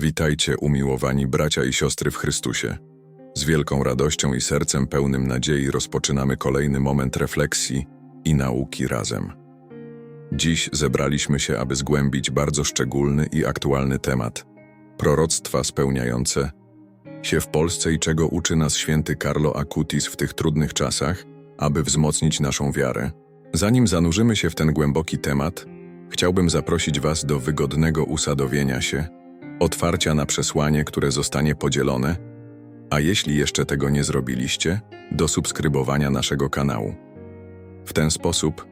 Witajcie, umiłowani bracia i siostry w Chrystusie. Z wielką radością i sercem pełnym nadziei rozpoczynamy kolejny moment refleksji i nauki razem. Dziś zebraliśmy się, aby zgłębić bardzo szczególny i aktualny temat proroctwa spełniające się w Polsce i czego uczy nas święty Carlo Acutis w tych trudnych czasach, aby wzmocnić naszą wiarę. Zanim zanurzymy się w ten głęboki temat, chciałbym zaprosić Was do wygodnego usadowienia się, otwarcia na przesłanie, które zostanie podzielone, a jeśli jeszcze tego nie zrobiliście, do subskrybowania naszego kanału. W ten sposób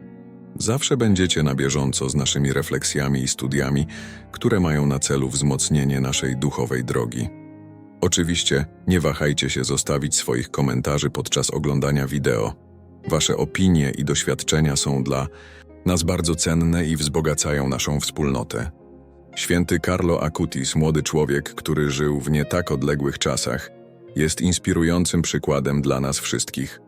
zawsze będziecie na bieżąco z naszymi refleksjami i studiami, które mają na celu wzmocnienie naszej duchowej drogi. Oczywiście nie wahajcie się zostawić swoich komentarzy podczas oglądania wideo. Wasze opinie i doświadczenia są dla nas bardzo cenne i wzbogacają naszą wspólnotę. Święty Carlo Acutis, młody człowiek, który żył w nie tak odległych czasach, jest inspirującym przykładem dla nas wszystkich.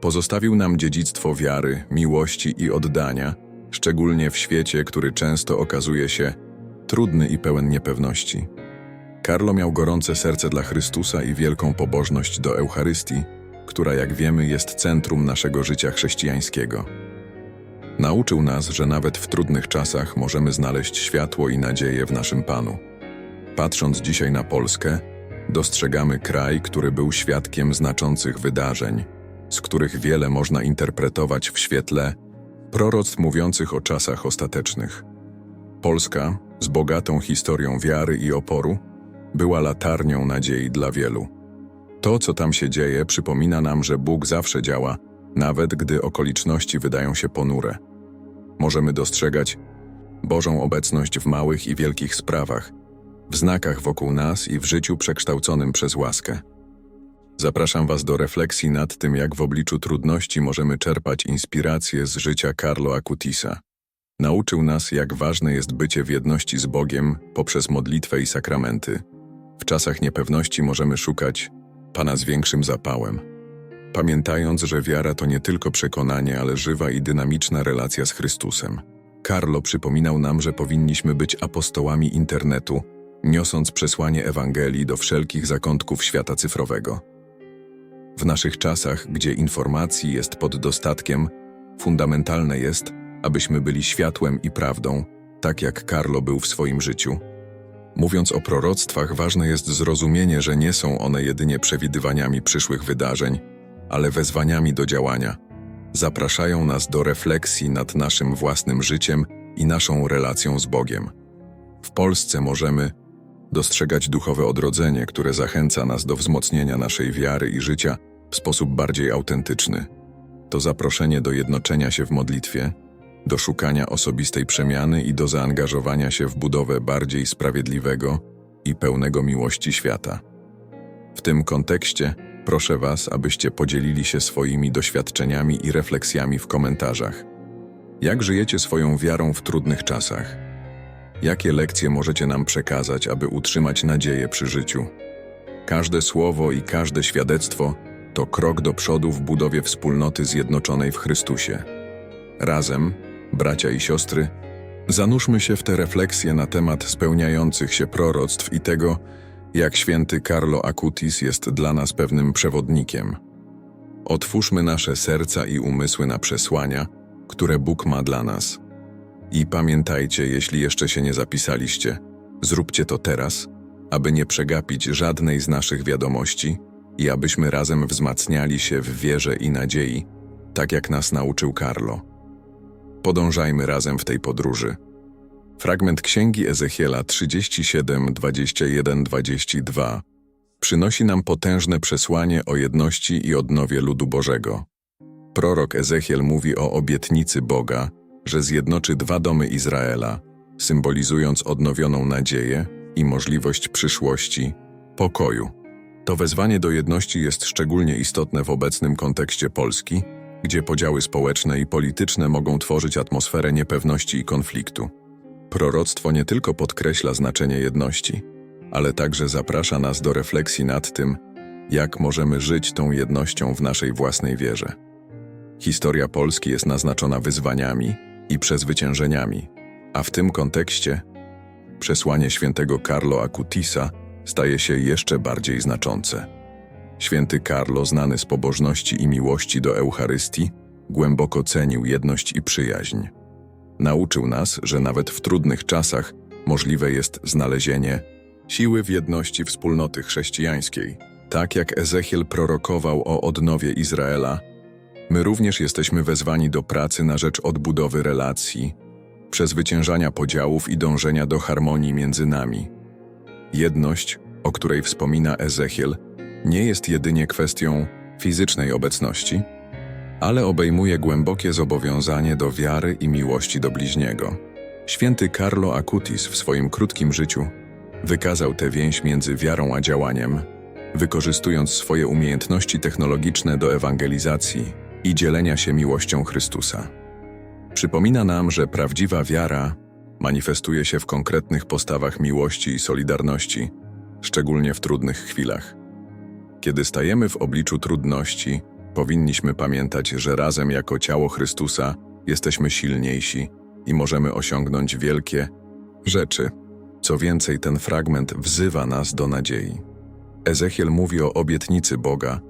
Pozostawił nam dziedzictwo wiary, miłości i oddania, szczególnie w świecie, który często okazuje się trudny i pełen niepewności. Carlo miał gorące serce dla Chrystusa i wielką pobożność do Eucharystii, która, jak wiemy, jest centrum naszego życia chrześcijańskiego. Nauczył nas, że nawet w trudnych czasach możemy znaleźć światło i nadzieję w naszym Panu. Patrząc dzisiaj na Polskę, dostrzegamy kraj, który był świadkiem znaczących wydarzeń, z których wiele można interpretować w świetle proroctw mówiących o czasach ostatecznych. Polska, z bogatą historią wiary i oporu, była latarnią nadziei dla wielu. To, co tam się dzieje, przypomina nam, że Bóg zawsze działa, nawet gdy okoliczności wydają się ponure. Możemy dostrzegać Bożą obecność w małych i wielkich sprawach, w znakach wokół nas i w życiu przekształconym przez łaskę. Zapraszam Was do refleksji nad tym, jak w obliczu trudności możemy czerpać inspirację z życia Carlo Acutisa. Nauczył nas, jak ważne jest bycie w jedności z Bogiem poprzez modlitwę i sakramenty. W czasach niepewności możemy szukać Pana z większym zapałem. Pamiętając, że wiara to nie tylko przekonanie, ale żywa i dynamiczna relacja z Chrystusem. Carlo przypominał nam, że powinniśmy być apostołami internetu, niosąc przesłanie Ewangelii do wszelkich zakątków świata cyfrowego. W naszych czasach, gdzie informacji jest pod dostatkiem, fundamentalne jest, abyśmy byli światłem i prawdą, tak jak Carlo był w swoim życiu. Mówiąc o proroctwach, ważne jest zrozumienie, że nie są one jedynie przewidywaniami przyszłych wydarzeń, ale wezwaniami do działania. Zapraszają nas do refleksji nad naszym własnym życiem i naszą relacją z Bogiem. W Polsce możemy dostrzegać duchowe odrodzenie, które zachęca nas do wzmocnienia naszej wiary i życia w sposób bardziej autentyczny. To zaproszenie do jednoczenia się w modlitwie, do szukania osobistej przemiany i do zaangażowania się w budowę bardziej sprawiedliwego i pełnego miłości świata. W tym kontekście proszę Was, abyście podzielili się swoimi doświadczeniami i refleksjami w komentarzach. Jak żyjecie swoją wiarą w trudnych czasach? Jakie lekcje możecie nam przekazać, aby utrzymać nadzieję przy życiu? Każde słowo i każde świadectwo to krok do przodu w budowie wspólnoty zjednoczonej w Chrystusie. Razem, bracia i siostry, zanurzmy się w te refleksje na temat spełniających się proroctw i tego, jak święty Carlo Acutis jest dla nas pewnym przewodnikiem. Otwórzmy nasze serca i umysły na przesłania, które Bóg ma dla nas. I pamiętajcie, jeśli jeszcze się nie zapisaliście, zróbcie to teraz, aby nie przegapić żadnej z naszych wiadomości i abyśmy razem wzmacniali się w wierze i nadziei, tak jak nas nauczył Carlo. Podążajmy razem w tej podróży. Fragment Księgi Ezechiela 37, 21, 22 przynosi nam potężne przesłanie o jedności i odnowie ludu Bożego. Prorok Ezechiel mówi o obietnicy Boga, że zjednoczy dwa domy Izraela, symbolizując odnowioną nadzieję i możliwość przyszłości, pokoju. To wezwanie do jedności jest szczególnie istotne w obecnym kontekście Polski, gdzie podziały społeczne i polityczne mogą tworzyć atmosferę niepewności i konfliktu. Proroctwo nie tylko podkreśla znaczenie jedności, ale także zaprasza nas do refleksji nad tym, jak możemy żyć tą jednością w naszej własnej wierze. Historia Polski jest naznaczona wyzwaniami i przezwyciężeniami, a w tym kontekście przesłanie świętego Carlo Acutisa staje się jeszcze bardziej znaczące. Święty Carlo, znany z pobożności i miłości do Eucharystii, głęboko cenił jedność i przyjaźń. Nauczył nas, że nawet w trudnych czasach możliwe jest znalezienie siły w jedności wspólnoty chrześcijańskiej. Tak jak Ezechiel prorokował o odnowie Izraela, my również jesteśmy wezwani do pracy na rzecz odbudowy relacji, przezwyciężania podziałów i dążenia do harmonii między nami. Jedność, o której wspomina Ezechiel, nie jest jedynie kwestią fizycznej obecności, ale obejmuje głębokie zobowiązanie do wiary i miłości do bliźniego. Święty Carlo Acutis w swoim krótkim życiu wykazał tę więź między wiarą a działaniem, wykorzystując swoje umiejętności technologiczne do ewangelizacji i dzielenia się miłością Chrystusa. Przypomina nam, że prawdziwa wiara manifestuje się w konkretnych postawach miłości i solidarności, szczególnie w trudnych chwilach. Kiedy stajemy w obliczu trudności, powinniśmy pamiętać, że razem jako ciało Chrystusa jesteśmy silniejsi i możemy osiągnąć wielkie rzeczy. Co więcej, ten fragment wzywa nas do nadziei. Ezechiel mówi o obietnicy Boga,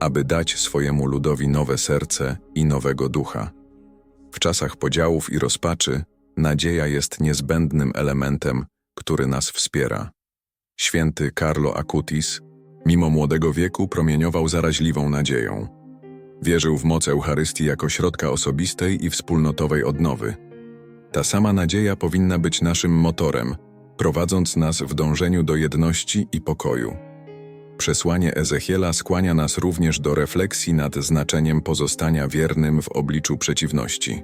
aby dać swojemu ludowi nowe serce i nowego ducha. W czasach podziałów i rozpaczy nadzieja jest niezbędnym elementem, który nas wspiera. Święty Carlo Acutis, mimo młodego wieku, promieniował zaraźliwą nadzieją. Wierzył w moc Eucharystii jako środka osobistej i wspólnotowej odnowy. Ta sama nadzieja powinna być naszym motorem, prowadząc nas w dążeniu do jedności i pokoju. Przesłanie Ezechiela skłania nas również do refleksji nad znaczeniem pozostania wiernym w obliczu przeciwności.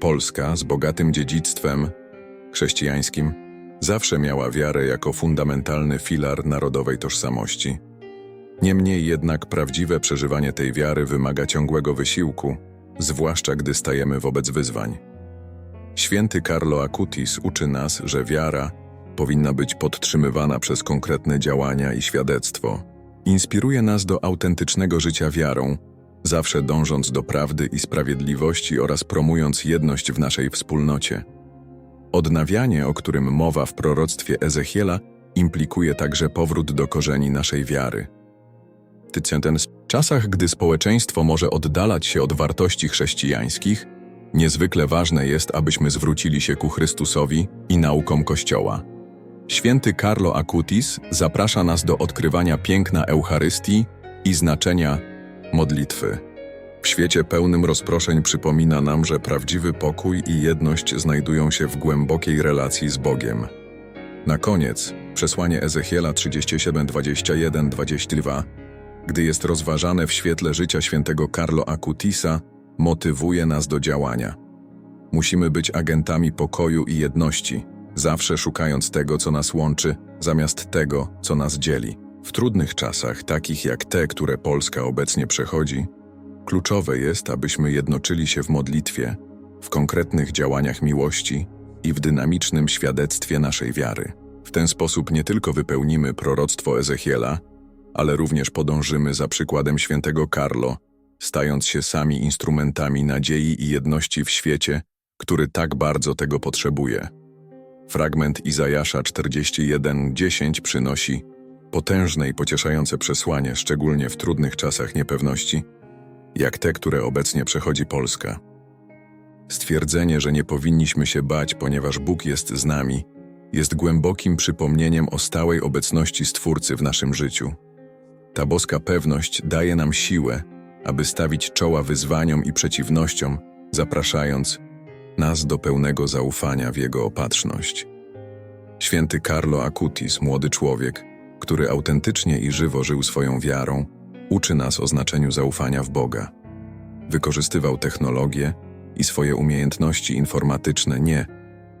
Polska z bogatym dziedzictwem chrześcijańskim zawsze miała wiarę jako fundamentalny filar narodowej tożsamości. Niemniej jednak prawdziwe przeżywanie tej wiary wymaga ciągłego wysiłku, zwłaszcza gdy stajemy wobec wyzwań. Święty Carlo Acutis uczy nas, że wiara powinna być podtrzymywana przez konkretne działania i świadectwo. Inspiruje nas do autentycznego życia wiarą, zawsze dążąc do prawdy i sprawiedliwości oraz promując jedność w naszej wspólnocie. Odnawianie, o którym mowa w proroctwie Ezechiela, implikuje także powrót do korzeni naszej wiary. Ten w czasach, gdy społeczeństwo może oddalać się od wartości chrześcijańskich, niezwykle ważne jest, abyśmy zwrócili się ku Chrystusowi i naukom Kościoła. Święty Carlo Acutis zaprasza nas do odkrywania piękna Eucharystii i znaczenia modlitwy. W świecie pełnym rozproszeń przypomina nam, że prawdziwy pokój i jedność znajdują się w głębokiej relacji z Bogiem. Na koniec, przesłanie Ezechiela 37, 21, 22, gdy jest rozważane w świetle życia świętego Carlo Acutisa, motywuje nas do działania. Musimy być agentami pokoju i jedności, zawsze szukając tego, co nas łączy, zamiast tego, co nas dzieli. W trudnych czasach, takich jak te, które Polska obecnie przechodzi, kluczowe jest, abyśmy jednoczyli się w modlitwie, w konkretnych działaniach miłości i w dynamicznym świadectwie naszej wiary. W ten sposób nie tylko wypełnimy proroctwo Ezechiela, ale również podążymy za przykładem świętego Carlo, stając się sami instrumentami nadziei i jedności w świecie, który tak bardzo tego potrzebuje. Fragment Izajasza 41:10 przynosi potężne i pocieszające przesłanie, szczególnie w trudnych czasach niepewności, jak te, które obecnie przechodzi Polska. Stwierdzenie, że nie powinniśmy się bać, ponieważ Bóg jest z nami, jest głębokim przypomnieniem o stałej obecności Stwórcy w naszym życiu. Ta boska pewność daje nam siłę, aby stawić czoła wyzwaniom i przeciwnościom, zapraszając nas do pełnego zaufania w Jego opatrzność. Święty Carlo Acutis, młody człowiek, który autentycznie i żywo żył swoją wiarą, uczy nas o znaczeniu zaufania w Boga. Wykorzystywał technologię i swoje umiejętności informatyczne nie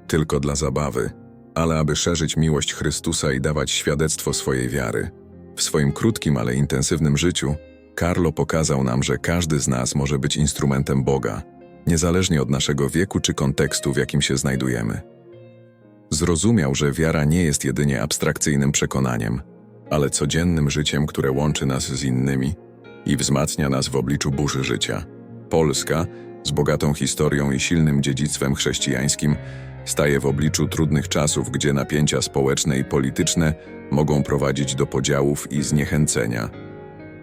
tylko dla zabawy, ale aby szerzyć miłość Chrystusa i dawać świadectwo swojej wiary. W swoim krótkim, ale intensywnym życiu Carlo pokazał nam, że każdy z nas może być instrumentem Boga, niezależnie od naszego wieku czy kontekstu, w jakim się znajdujemy. Zrozumiał, że wiara nie jest jedynie abstrakcyjnym przekonaniem, ale codziennym życiem, które łączy nas z innymi i wzmacnia nas w obliczu burzy życia. Polska, z bogatą historią i silnym dziedzictwem chrześcijańskim, Staje w obliczu trudnych czasów, gdzie napięcia społeczne i polityczne mogą prowadzić do podziałów i zniechęcenia.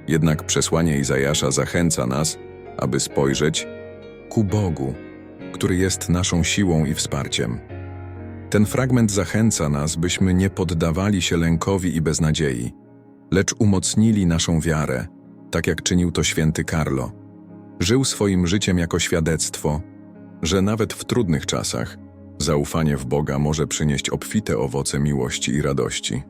Jednak przesłanie Izajasza zachęca nas, aby spojrzeć ku Bogu, który jest naszą siłą i wsparciem. Ten fragment zachęca nas, byśmy nie poddawali się lękowi i beznadziei, lecz umocnili naszą wiarę, tak jak czynił to święty Karlo. Żył swoim życiem jako świadectwo, że nawet w trudnych czasach zaufanie w Boga może przynieść obfite owoce miłości i radości.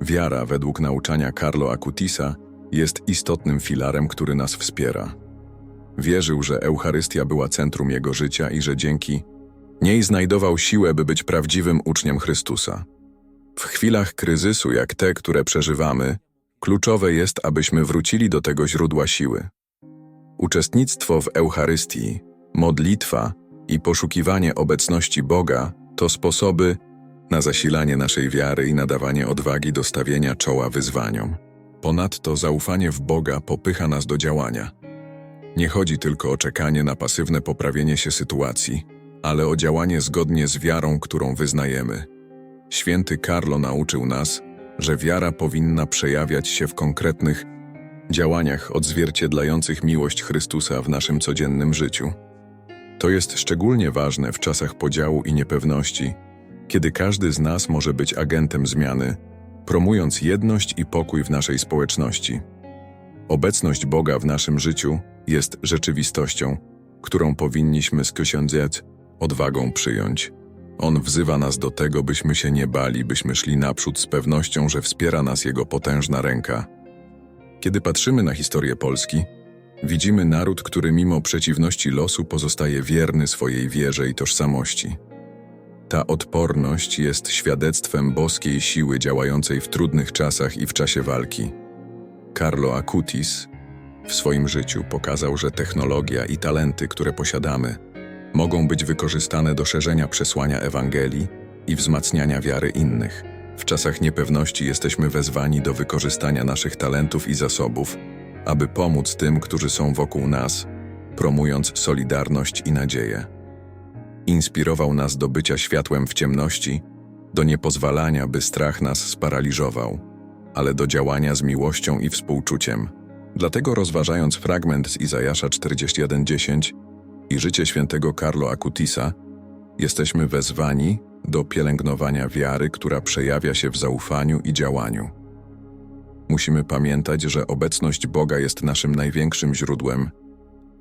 Wiara, według nauczania Carlo Acutisa, jest istotnym filarem, który nas wspiera. Wierzył, że Eucharystia była centrum jego życia i że dzięki niej znajdował siłę, by być prawdziwym uczniem Chrystusa. W chwilach kryzysu, jak te, które przeżywamy, kluczowe jest, abyśmy wrócili do tego źródła siły. Uczestnictwo w Eucharystii, modlitwa i poszukiwanie obecności Boga to sposoby na zasilanie naszej wiary i nadawanie odwagi do stawienia czoła wyzwaniom. Ponadto zaufanie w Boga popycha nas do działania. Nie chodzi tylko o czekanie na pasywne poprawienie się sytuacji, ale o działanie zgodnie z wiarą, którą wyznajemy. Święty Karlo nauczył nas, że wiara powinna przejawiać się w konkretnych działaniach odzwierciedlających miłość Chrystusa w naszym codziennym życiu. To jest szczególnie ważne w czasach podziału i niepewności, kiedy każdy z nas może być agentem zmiany, promując jedność i pokój w naszej społeczności. Obecność Boga w naszym życiu jest rzeczywistością, którą powinniśmy skosiądzać odwagą przyjąć. On wzywa nas do tego, byśmy się nie bali, byśmy szli naprzód z pewnością, że wspiera nas Jego potężna ręka. Kiedy patrzymy na historię Polski, widzimy naród, który mimo przeciwności losu pozostaje wierny swojej wierze i tożsamości. Ta odporność jest świadectwem boskiej siły działającej w trudnych czasach i w czasie walki. Carlo Acutis w swoim życiu pokazał, że technologia i talenty, które posiadamy, mogą być wykorzystane do szerzenia przesłania Ewangelii i wzmacniania wiary innych. W czasach niepewności jesteśmy wezwani do wykorzystania naszych talentów i zasobów, aby pomóc tym, którzy są wokół nas, promując solidarność i nadzieję. Inspirował nas do bycia światłem w ciemności, do niepozwalania, by strach nas sparaliżował, ale do działania z miłością i współczuciem. Dlatego rozważając fragment z Izajasza 41:10 i życie świętego Carlo Acutisa, jesteśmy wezwani do pielęgnowania wiary, która przejawia się w zaufaniu i działaniu. Musimy pamiętać, że obecność Boga jest naszym największym źródłem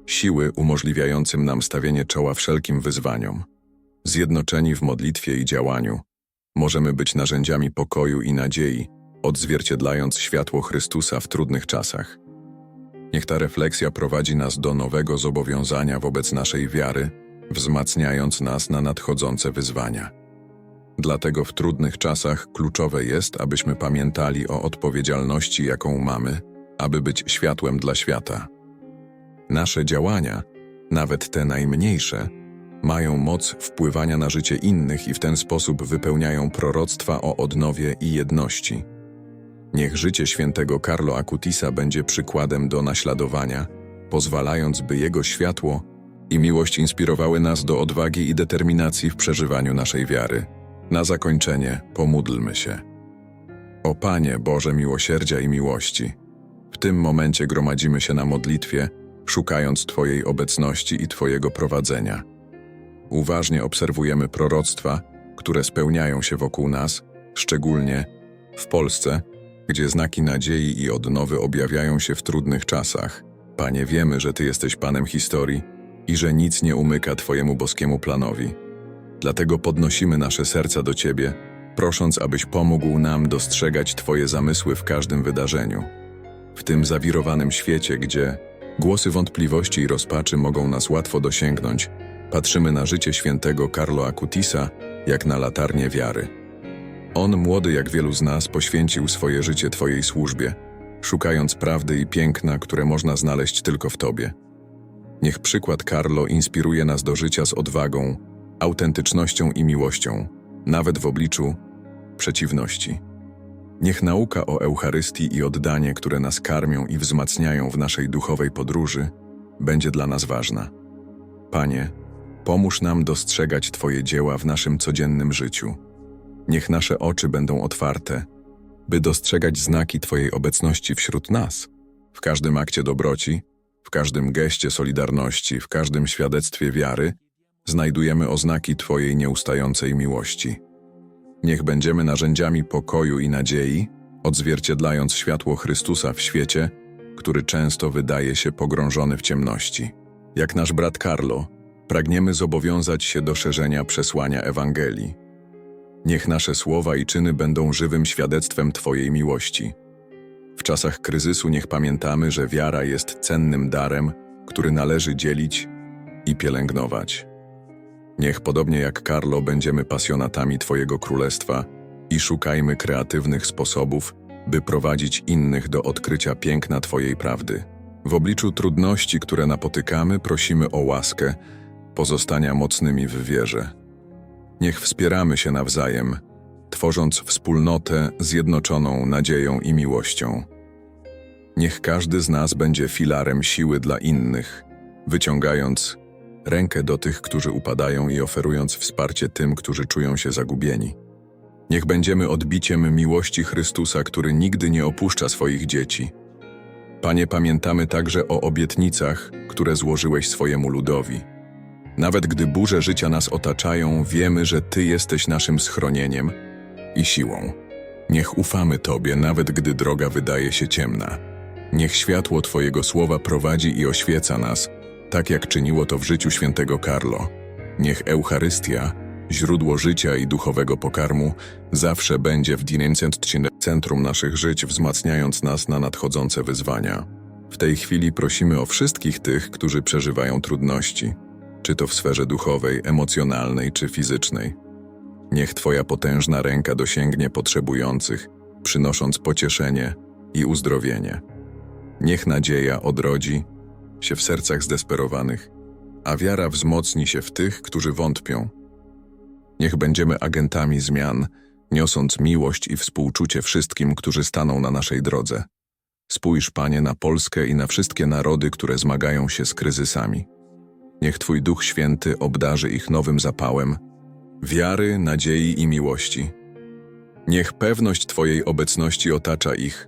siły umożliwiającym nam stawienie czoła wszelkim wyzwaniom. Zjednoczeni w modlitwie i działaniu, możemy być narzędziami pokoju i nadziei, odzwierciedlając światło Chrystusa w trudnych czasach. Niech ta refleksja prowadzi nas do nowego zobowiązania wobec naszej wiary, wzmacniając nas na nadchodzące wyzwania. Dlatego w trudnych czasach kluczowe jest, abyśmy pamiętali o odpowiedzialności, jaką mamy, aby być światłem dla świata. Nasze działania, nawet te najmniejsze, mają moc wpływania na życie innych i w ten sposób wypełniają proroctwa o odnowie i jedności. Niech życie świętego Carlo Acutisa będzie przykładem do naśladowania, pozwalając, by jego światło i miłość inspirowały nas do odwagi i determinacji w przeżywaniu naszej wiary. Na zakończenie pomódlmy się. O Panie Boże miłosierdzia i miłości, w tym momencie gromadzimy się na modlitwie, szukając Twojej obecności i Twojego prowadzenia. Uważnie obserwujemy proroctwa, które spełniają się wokół nas, szczególnie w Polsce, gdzie znaki nadziei i odnowy objawiają się w trudnych czasach. Panie, wiemy, że Ty jesteś Panem historii i że nic nie umyka Twojemu boskiemu planowi. Dlatego podnosimy nasze serca do Ciebie, prosząc, abyś pomógł nam dostrzegać Twoje zamysły w każdym wydarzeniu. W tym zawirowanym świecie, gdzie głosy wątpliwości i rozpaczy mogą nas łatwo dosięgnąć, patrzymy na życie świętego Carlo Acutisa jak na latarnię wiary. On, młody jak wielu z nas, poświęcił swoje życie Twojej służbie, szukając prawdy i piękna, które można znaleźć tylko w Tobie. Niech przykład Carlo inspiruje nas do życia z odwagą, autentycznością i miłością, nawet w obliczu przeciwności. Niech nauka o Eucharystii i oddanie, które nas karmią i wzmacniają w naszej duchowej podróży, będzie dla nas ważna. Panie, Pomóż nam dostrzegać Twoje dzieła w naszym codziennym życiu. Niech nasze oczy będą otwarte, by dostrzegać znaki Twojej obecności wśród nas, w każdym akcie dobroci, w każdym geście solidarności, w każdym świadectwie wiary, znajdujemy oznaki Twojej nieustającej miłości. Niech będziemy narzędziami pokoju i nadziei, odzwierciedlając światło Chrystusa w świecie, który często wydaje się pogrążony w ciemności. Jak nasz brat Carlo, pragniemy zobowiązać się do szerzenia przesłania Ewangelii. Niech nasze słowa i czyny będą żywym świadectwem Twojej miłości. W czasach kryzysu niech pamiętamy, że wiara jest cennym darem, który należy dzielić i pielęgnować. Niech podobnie jak Carlo będziemy pasjonatami Twojego Królestwa i szukajmy kreatywnych sposobów, by prowadzić innych do odkrycia piękna Twojej prawdy. W obliczu trudności, które napotykamy, prosimy o łaskę, pozostania mocnymi w wierze. Niech wspieramy się nawzajem, tworząc wspólnotę zjednoczoną nadzieją i miłością. Niech każdy z nas będzie filarem siły dla innych, wyciągając rękę do tych, którzy upadają i oferując wsparcie tym, którzy czują się zagubieni. Niech będziemy odbiciem miłości Chrystusa, który nigdy nie opuszcza swoich dzieci. Panie, pamiętamy także o obietnicach, które złożyłeś swojemu ludowi. Nawet gdy burze życia nas otaczają, wiemy, że Ty jesteś naszym schronieniem i siłą. Niech ufamy Tobie, nawet gdy droga wydaje się ciemna. Niech światło Twojego słowa prowadzi i oświeca nas, tak jak czyniło to w życiu świętego Carlo. Niech Eucharystia, źródło życia i duchowego pokarmu, zawsze będzie w centrum naszych żyć, wzmacniając nas na nadchodzące wyzwania. W tej chwili prosimy o wszystkich tych, którzy przeżywają trudności, czy to w sferze duchowej, emocjonalnej czy fizycznej. Niech Twoja potężna ręka dosięgnie potrzebujących, przynosząc pocieszenie i uzdrowienie. Niech nadzieja odrodzi się w sercach zdesperowanych, a wiara wzmocni się w tych, którzy wątpią. Niech będziemy agentami zmian, niosąc miłość i współczucie wszystkim, którzy staną na naszej drodze. Spójrz, Panie, na Polskę i na wszystkie narody, które zmagają się z kryzysami. Niech Twój Duch Święty obdarzy ich nowym zapałem, wiary, nadziei i miłości. Niech pewność Twojej obecności otacza ich,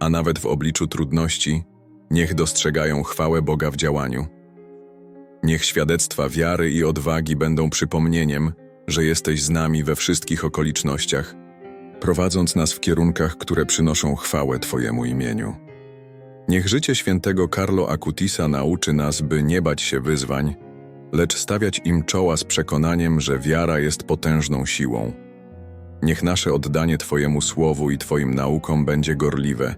a nawet w obliczu trudności, niech dostrzegają chwałę Boga w działaniu. Niech świadectwa wiary i odwagi będą przypomnieniem, że jesteś z nami we wszystkich okolicznościach, prowadząc nas w kierunkach, które przynoszą chwałę Twojemu imieniu. Niech życie świętego Carlo Acutisa nauczy nas, by nie bać się wyzwań, lecz stawiać im czoła z przekonaniem, że wiara jest potężną siłą. Niech nasze oddanie Twojemu słowu i Twoim naukom będzie gorliwe,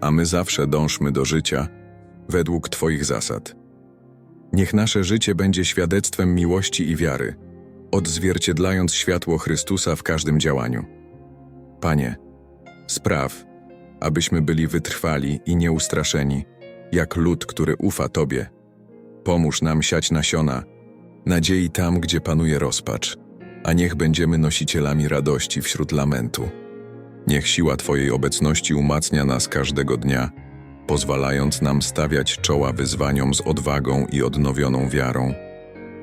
a my zawsze dążmy do życia według Twoich zasad. Niech nasze życie będzie świadectwem miłości i wiary, odzwierciedlając światło Chrystusa w każdym działaniu. Panie, spraw, abyśmy byli wytrwali i nieustraszeni, jak lud, który ufa Tobie. Pomóż nam siać nasiona, nadziei tam, gdzie panuje rozpacz, a niech będziemy nosicielami radości wśród lamentu. Niech siła Twojej obecności umacnia nas każdego dnia, pozwalając nam stawiać czoła wyzwaniom z odwagą i odnowioną wiarą.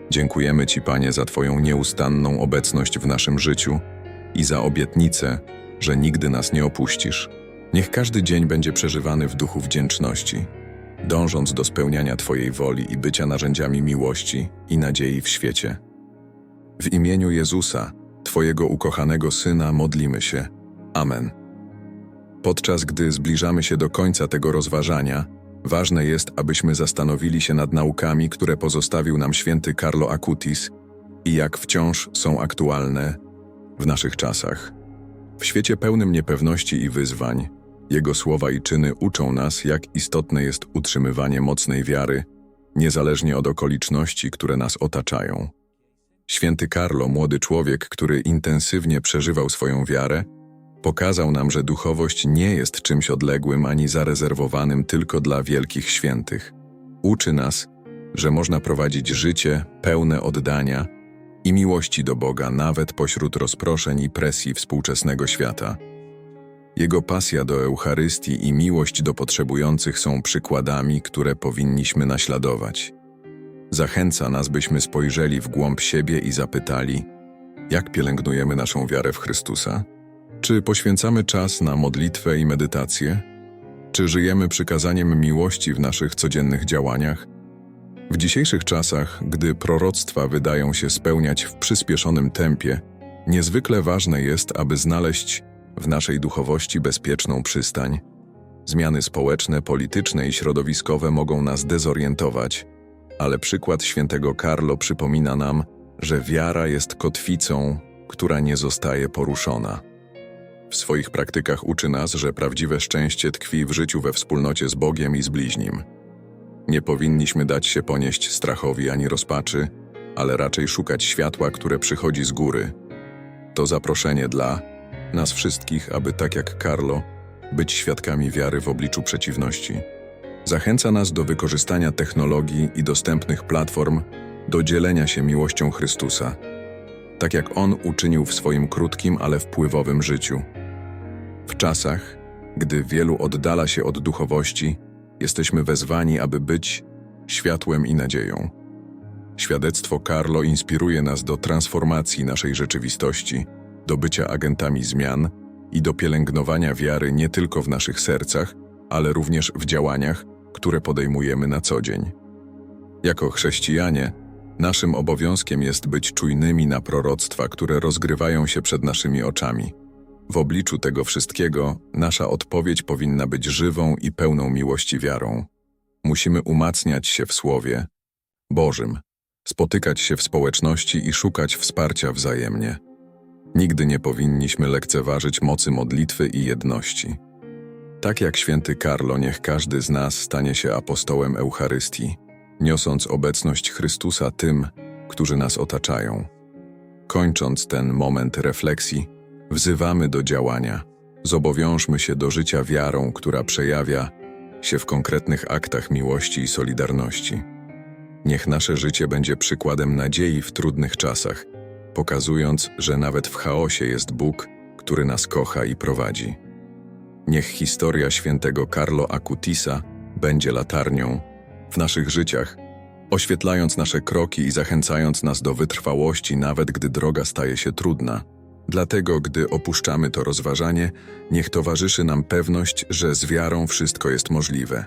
Dziękujemy Ci, Panie, za Twoją nieustanną obecność w naszym życiu i za obietnicę, że nigdy nas nie opuścisz. Niech każdy dzień będzie przeżywany w duchu wdzięczności, dążąc do spełniania Twojej woli i bycia narzędziami miłości i nadziei w świecie. W imieniu Jezusa, Twojego ukochanego Syna, modlimy się. Amen. Podczas gdy zbliżamy się do końca tego rozważania, ważne jest, abyśmy zastanowili się nad naukami, które pozostawił nam święty Carlo Acutis i jak wciąż są aktualne w naszych czasach. W świecie pełnym niepewności i wyzwań, jego słowa i czyny uczą nas, jak istotne jest utrzymywanie mocnej wiary, niezależnie od okoliczności, które nas otaczają. Święty Carlo, młody człowiek, który intensywnie przeżywał swoją wiarę, pokazał nam, że duchowość nie jest czymś odległym ani zarezerwowanym tylko dla wielkich świętych. Uczy nas, że można prowadzić życie pełne oddania i miłości do Boga nawet pośród rozproszeń i presji współczesnego świata. Jego pasja do Eucharystii i miłość do potrzebujących są przykładami, które powinniśmy naśladować. Zachęca nas, byśmy spojrzeli w głąb siebie i zapytali, jak pielęgnujemy naszą wiarę w Chrystusa? Czy poświęcamy czas na modlitwę i medytację? Czy żyjemy przykazaniem miłości w naszych codziennych działaniach? W dzisiejszych czasach, gdy proroctwa wydają się spełniać w przyspieszonym tempie, niezwykle ważne jest, aby znaleźć w naszej duchowości bezpieczną przystań. Zmiany społeczne, polityczne i środowiskowe mogą nas dezorientować, ale przykład świętego Carlo przypomina nam, że wiara jest kotwicą, która nie zostaje poruszona. W swoich praktykach uczy nas, że prawdziwe szczęście tkwi w życiu we wspólnocie z Bogiem i z bliźnim. Nie powinniśmy dać się ponieść strachowi ani rozpaczy, ale raczej szukać światła, które przychodzi z góry. To zaproszenie dla nas wszystkich, aby tak jak Carlo, być świadkami wiary w obliczu przeciwności. Zachęca nas do wykorzystania technologii i dostępnych platform do dzielenia się miłością Chrystusa, tak jak On uczynił w swoim krótkim, ale wpływowym życiu. W czasach, gdy wielu oddala się od duchowości, jesteśmy wezwani, aby być światłem i nadzieją. Świadectwo Carlo inspiruje nas do transformacji naszej rzeczywistości, do bycia agentami zmian i do pielęgnowania wiary nie tylko w naszych sercach, ale również w działaniach, które podejmujemy na co dzień. Jako chrześcijanie, naszym obowiązkiem jest być czujnymi na proroctwa, które rozgrywają się przed naszymi oczami. W obliczu tego wszystkiego nasza odpowiedź powinna być żywą i pełną miłości wiarą. Musimy umacniać się w Słowie Bożym, spotykać się w społeczności i szukać wsparcia wzajemnie. Nigdy nie powinniśmy lekceważyć mocy modlitwy i jedności. Tak jak święty Karlo, niech każdy z nas stanie się apostołem Eucharystii, niosąc obecność Chrystusa tym, którzy nas otaczają. Kończąc ten moment refleksji, wzywamy do działania. Zobowiążmy się do życia wiarą, która przejawia się w konkretnych aktach miłości i solidarności. Niech nasze życie będzie przykładem nadziei w trudnych czasach, pokazując, że nawet w chaosie jest Bóg, który nas kocha i prowadzi. Niech historia świętego Carlo Acutisa będzie latarnią w naszych życiach, oświetlając nasze kroki i zachęcając nas do wytrwałości, nawet gdy droga staje się trudna. Dlatego, gdy opuszczamy to rozważanie, niech towarzyszy nam pewność, że z wiarą wszystko jest możliwe.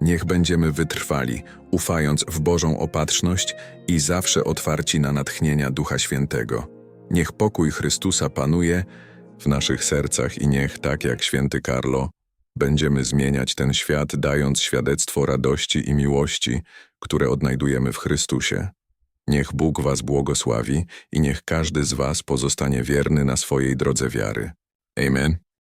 Niech będziemy wytrwali, ufając w Bożą opatrzność i zawsze otwarci na natchnienia Ducha Świętego. Niech pokój Chrystusa panuje w naszych sercach i niech, tak jak święty Karlo, będziemy zmieniać ten świat, dając świadectwo radości i miłości, które odnajdujemy w Chrystusie. Niech Bóg Was błogosławi i niech każdy z Was pozostanie wierny na swojej drodze wiary. Amen.